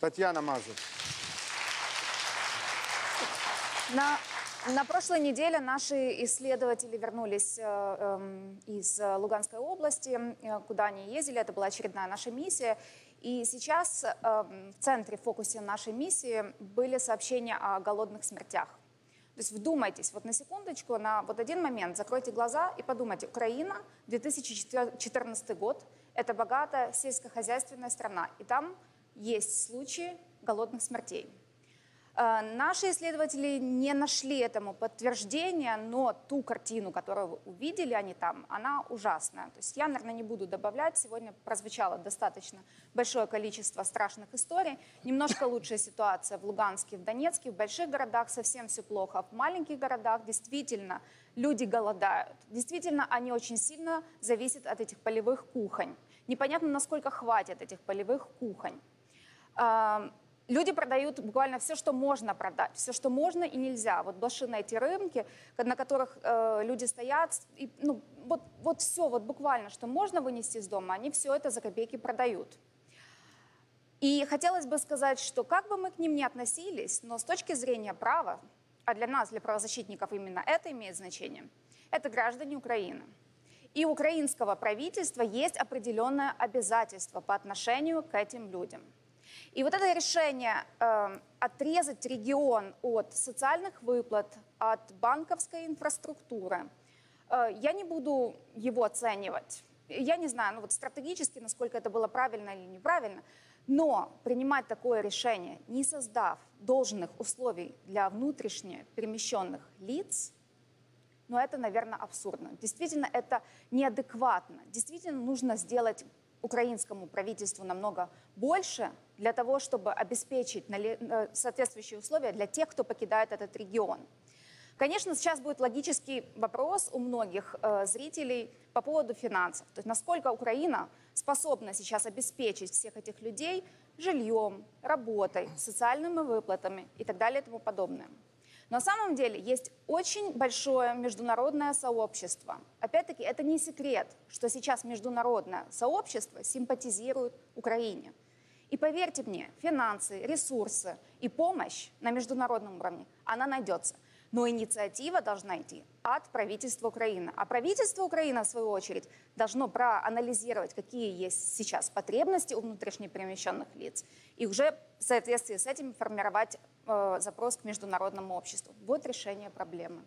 Татьяна Мазур. На, на прошлой неделе наши исследователи вернулись э, эм, из э, Луганской области, э, куда они ездили. Это была очередная наша миссия. И сейчас э, в центре, фокусе нашей миссии были сообщения о голодных смертях. То есть вдумайтесь, вот на секундочку, на вот один момент, закройте глаза и подумайте. Украина, 2014 год, это богатая сельскохозяйственная страна. И там есть случаи голодных смертей. Э, наши исследователи не нашли этому подтверждения, но ту картину, которую вы увидели они там, она ужасная. То есть я, наверное, не буду добавлять. Сегодня прозвучало достаточно большое количество страшных историй. Немножко лучшая ситуация в Луганске, в Донецке, в больших городах совсем все плохо. В маленьких городах действительно люди голодают. Действительно, они очень сильно зависят от этих полевых кухонь. Непонятно, насколько хватит этих полевых кухонь. Люди продают буквально все, что можно продать, все, что можно и нельзя. Вот блошиные эти рынки, на которых э, люди стоят, и, ну, вот, вот все, вот буквально, что можно вынести из дома, они все это за копейки продают. И хотелось бы сказать, что как бы мы к ним ни относились, но с точки зрения права, а для нас, для правозащитников именно это имеет значение, это граждане Украины. И украинского правительства есть определенное обязательство по отношению к этим людям – и вот это решение э, отрезать регион от социальных выплат, от банковской инфраструктуры, э, я не буду его оценивать. Я не знаю, ну вот стратегически, насколько это было правильно или неправильно, но принимать такое решение, не создав должных условий для внутренне перемещенных лиц, ну это, наверное, абсурдно. Действительно, это неадекватно. Действительно, нужно сделать украинскому правительству намного больше для того, чтобы обеспечить э, соответствующие условия для тех, кто покидает этот регион. Конечно, сейчас будет логический вопрос у многих э, зрителей по поводу финансов. То есть насколько Украина способна сейчас обеспечить всех этих людей жильем, работой, социальными выплатами и так далее и тому подобное. На самом деле есть очень большое международное сообщество. Опять-таки, это не секрет, что сейчас международное сообщество симпатизирует Украине. И поверьте мне, финансы, ресурсы и помощь на международном уровне, она найдется. Но инициатива должна идти от правительства Украины. А правительство Украины, в свою очередь, должно проанализировать, какие есть сейчас потребности у внутренне перемещенных лиц, и уже в соответствии с этим формировать э, запрос к международному обществу. Вот решение проблемы.